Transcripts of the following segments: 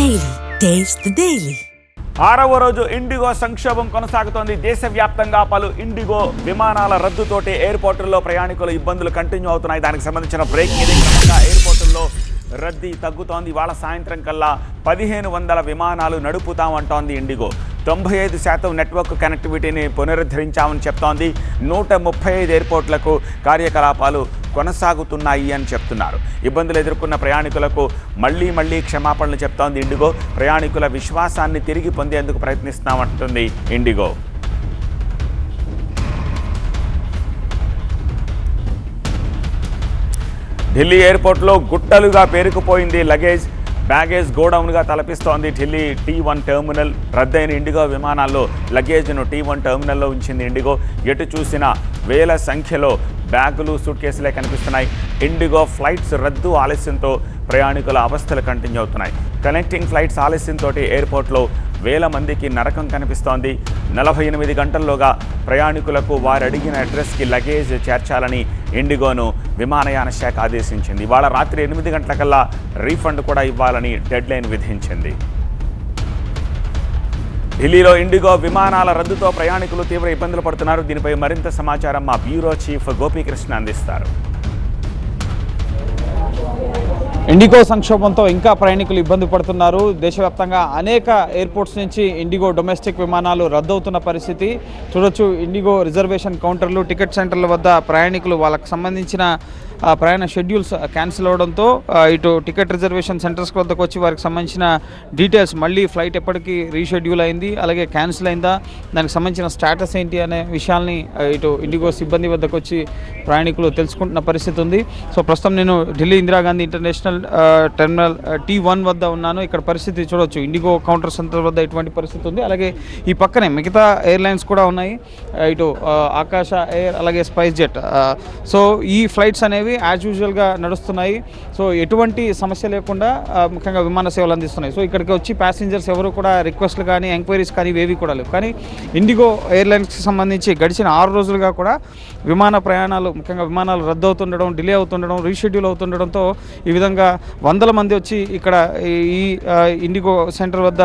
Daily taste daily ఆరవ రోజు IndiGo సంక్షోభం కొనసాగుతోంది. దేశవ్యాప్తంగా పలు ఇండిగో విమానాల రద్దుతోటి ఎయిర్పోర్టుల్లో ప్రయాణికుల ఇబ్బందులు కంటిన్యూ అవుతున్నాయి. దానికి సంబంధించిన బ్రేకింగ్ ఇది క్రమంగా ఎయిర్పోర్టుల్లో రద్దీ తగ్గుతోంది. ఇవాళ సాయంత్రం కల్లా పదిహేను వందల విమానాలు నడుపుతామంటోంది ఇండిగో. తొంభై ఐదు శాతం నెట్వర్క్ కనెక్టివిటీని పునరుద్ధరించామని చెప్తోంది. నూట ముప్పై ఐదు ఎయిర్పోర్ట్లకు కార్యకలాపాలు కొనసాగుతున్నాయి అని చెప్తున్నారు. ఇబ్బందులు ఎదుర్కొన్న ప్రయాణికులకు మళ్ళీ మళ్ళీ క్షమాపణలు చెప్తోంది ఇండిగో. ప్రయాణికుల విశ్వాసాన్ని తిరిగి పొందేందుకు ప్రయత్నిస్తామంటుంది ఇండిగో. ఢిల్లీ ఎయిర్పోర్ట్లో గుట్టలుగా పేరుకుపోయింది లగేజ్. బ్యాగేజ్ గోడౌన్గా తలపిస్తోంది ఢిల్లీ టీ వన్ టెర్మినల్. రద్దయిన ఇండిగో విమానాల్లో లగేజ్ను టీ వన్ టెర్మినల్లో ఉంచింది ఇండిగో. ఎటు చూసినా వేల సంఖ్యలో బ్యాగులు సూట్ కేసులే కనిపిస్తున్నాయి. ఇండిగో ఫ్లైట్స్ రద్దు ఆలస్యంతో ప్రయాణికుల అవస్థలు కంటిన్యూ అవుతున్నాయి. కనెక్టింగ్ ఫ్లైట్స్ ఆలస్యంతో ఎయిర్పోర్ట్లో వేల మందికి నరకం కనిపిస్తోంది. నలభై ఎనిమిది గంటల్లోగా ప్రయాణికులకు వారు అడిగిన అడ్రస్కి లగేజ్ చేర్చాలని ఇండిగోను విమానయాన శాఖ ఆదేశించింది. ఇవాళ రాత్రి ఎనిమిది గంటలకల్లా రీఫండ్ కూడా ఇవ్వాలని డెడ్లైన్ విధించింది. ఢిల్లీలో ఇండిగో విమానాల రద్దుతో ప్రయాణికులు తీవ్ర ఇబ్బందులు పడుతున్నారు. దీనిపై మరింత సమాచారం మా బ్యూరో చీఫ్ గోపీకృష్ణ అందిస్తారు. ఇండిగో సంక్షోభంతో ఇంకా ప్రయాణికులు ఇబ్బంది పడుతున్నారు. దేశవ్యాప్తంగా అనేక ఎయిర్పోర్ట్స్ నుంచి ఇండిగో డొమెస్టిక్ విమానాలు రద్దవుతున్న పరిస్థితి. చూడొచ్చు ఇండిగో రిజర్వేషన్ కౌంటర్లు టికెట్ సెంటర్ల వద్ద ప్రయాణికులు వాళ్ళకు సంబంధించిన ప్రయాణ షెడ్యూల్స్ క్యాన్సిల్ అవడంతో ఇటు టికెట్ రిజర్వేషన్ సెంటర్స్ వద్దకు వచ్చి వారికి సంబంధించిన డీటెయిల్స్ మళ్ళీ ఫ్లైట్ ఎప్పటికీ రీషెడ్యూల్ అయింది అలాగే క్యాన్సిల్ అయిందా దానికి సంబంధించిన స్టాటస్ ఏంటి అనే విషయాల్ని ఇటు ఇండిగో సిబ్బంది వద్దకు వచ్చి ప్రయాణికులు తెలుసుకుంటున్న పరిస్థితి ఉంది. సో ప్రస్తుతం నేను Delhi Indira Gandhi international terminal T one వద్ద ఉన్నాను. ఇక్కడ పరిస్థితి చూడొచ్చు. ఇండిగో కౌంటర్ సెంటర్ వద్ద ఇటువంటి పరిస్థితి ఉంది. అలాగే ఈ పక్కనే మిగతా ఎయిర్లైన్స్ కూడా ఉన్నాయి. ఇటు ఆకాశ ఎయిర్ అలాగే స్పైస్ జెట్ సో ఈ ఫ్లైట్స్ అనేవి యాజ్ యూజువల్గా నడుస్తున్నాయి. సో ఎటువంటి సమస్య లేకుండా ముఖ్యంగా విమాన సేవలు అందిస్తున్నాయి. సో ఇక్కడికి వచ్చి ప్యాసింజర్స్ ఎవరు కూడా రిక్వెస్ట్లు కానీ ఎంక్వైరీస్ కానీ ఇవేవి కూడా లేవు. కానీ ఇండిగో ఎయిర్లైన్స్కి సంబంధించి గడిచిన ఆరు రోజులుగా కూడా విమాన ప్రయాణాలు ముఖ్యంగా విమానాలు రద్దు అవుతుండడం డిలే అవుతుండడం రీషెడ్యూల్ అవుతుండడంతో ఈ విధంగా వందల మంది వచ్చి ఇక్కడ ఈ- ఇండిగో సెంటర్ వద్ద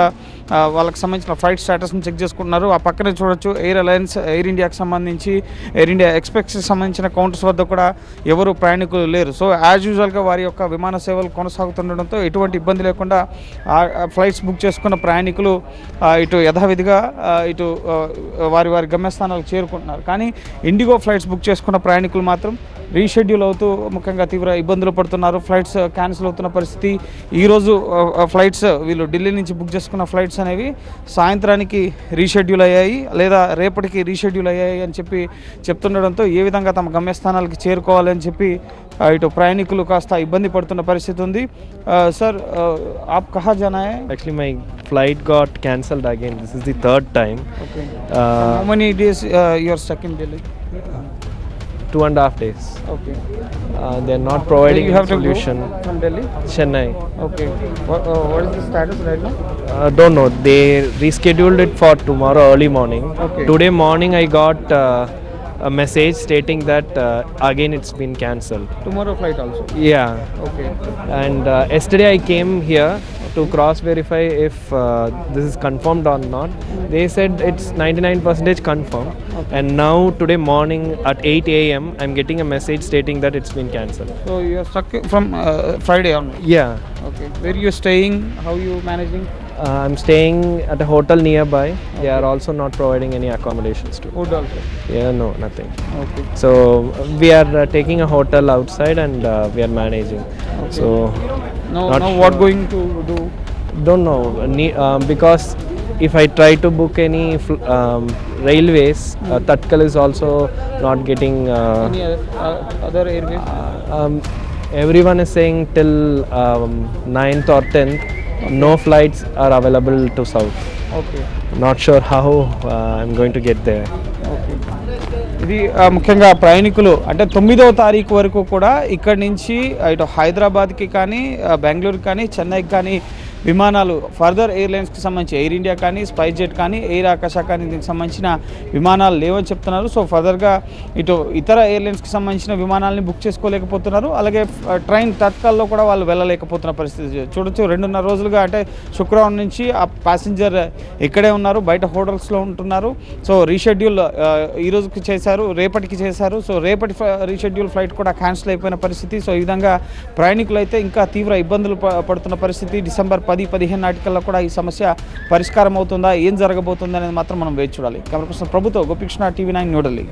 వాళ్ళకి సంబంధించిన ఫ్లైట్ స్టేటస్ని చెక్ చేసుకుంటున్నారు. ఆ పక్కనే చూడొచ్చు ఎయిర్ అలయన్స్ ఎయిర్ ఇండియాకి సంబంధించి ఎయిర్ ఇండియా ఎక్స్ప్రెస్కి సంబంధించిన కౌంటర్స్ వద్ద కూడా ఎవరు ప్రయాణికులు లేరు. సో యాజ్ యూజువల్గా వారి యొక్క విమాన సేవలు కొనసాగుతుండడంతో ఎటువంటి ఇబ్బంది లేకుండా ఫ్లైట్స్ బుక్ చేసుకున్న ప్రయాణికులు ఇటు యథావిధిగా ఇటు వారి వారి గమ్యస్థానాలకు చేరుకుంటున్నారు. కానీ ఇండిగో ఫ్లైట్స్ బుక్ చేసుకున్న ప్రయాణికులు మాత్రం రీషెడ్యూల్ అవుతూ ముఖ్యంగా తీవ్ర ఇబ్బందులు పడుతున్నారు. ఫ్లైట్స్ క్యాన్సిల్ అవుతున్న పరిస్థితి. ఈరోజు ఆ, ఆ, ఫ్లైట్స్ వీళ్ళు ఢిల్లీ నుంచి బుక్ చేసుకున్న ఫ్లైట్స్ అనేవి సాయంత్రానికి రీషెడ్యూల్ అయ్యాయి. లేదా రేపటికి రీషెడ్యూల్ అయ్యాయి అని చెప్పి చెప్తుండడంతో ఏ విధంగా తమ గమ్యస్థానాలకి చేరుకోవాలని చెప్పి ఇటు ప్రయాణికులు కాస్త ఇబ్బంది పడుతున్న పరిస్థితి ఉంది. సార్ ఆప్ కహా జానా got cancelled again. This is the third time. Okay Uh, how many days your in Delhi two and a half days. Okay. Uh, they're not providing you have to solution. go from Delhi Chennai. okay what, uh, what is the status right now Uh, don't know. They rescheduled it for tomorrow early morning. Okay. Today morning, I got uh, a message stating that uh, again it's been cancelled. tomorrow flight also Yeah. okay And uh, yesterday I came here to cross verify if uh, this is confirmed or not. They said it's 99% confirmed. Okay. And now today morning at 8 a.m. I'm getting a message stating that it's been cancelled. so you are stuck from uh, friday on Yeah. okay where you staying how you managing Uh, I'm staying at a hotel nearby. They are also not providing any accommodations to. food also Yeah, no, nothing. okay So we are uh, taking a hotel outside and uh, we are managing. So now Not now what going to do don't know ne- um, because if I try to book any um, railways, uh, Tatkal is also not getting. Uh, any other, uh, other airways um, everyone is saying till um, 9th or 10th, no flights are available to south. okay Not sure how uh, I'm going to get there. Okay ఇది ఆ, ముఖ్యంగా ప్రయాణికులు అంటే తొమ్మిదవ తారీఖు వరకు కూడా ఇక్కడి నుంచి ఇటు హైదరాబాద్కి కానీ ఆ, బెంగళూరుకి కానీ చెన్నైకి కానీ విమానాలు ఫర్దర్ ఎయిర్లైన్స్కి సంబంధించి ఎయిర్ ఇండియా కానీ స్పైస్ జెట్ కానీ ఎయిర్ ఆకాశ కానీ దీనికి సంబంధించిన విమానాలు లేవని చెప్తున్నారు. సో ఫర్దర్గా ఇటు ఇతర ఎయిర్లైన్స్కి సంబంధించిన విమానాలని బుక్ చేసుకోలేకపోతున్నారు. అలాగే ట్రైన్ తత్కాల్లో కూడా వాళ్ళు వెళ్ళలేకపోతున్న పరిస్థితి చూడొచ్చు. రెండున్నర రోజులుగా అంటే శుక్రవారం నుంచి ఆ ప్యాసింజర్ ఇక్కడే ఉన్నారు బయట హోటల్స్లో ఉంటున్నారు. సో రీషెడ్యూల్ ఈరోజుకి చేశారు రేపటికి చేశారు. సో రేపటి ఫ- రీషెడ్యూల్ ఫ్లైట్ కూడా క్యాన్సిల్ అయిపోయిన పరిస్థితి. సో ఈ విధంగా ప్రయాణికులు అయితే ఇంకా తీవ్ర ఇబ్బందులు పడుతున్న పరిస్థితి. డిసెంబర్ పది పదిహేను నాటికల్లో కూడా ఈ సమస్య పరిష్కారం అవుతుందా ఏం జరగబోతుందా అనేది మాత్రం మనం వేచి చూడాలి. కెమెరా ప్రభుత్వం గోపికృష్ణ టీవీ నైన్ న్యూఢిల్లీ.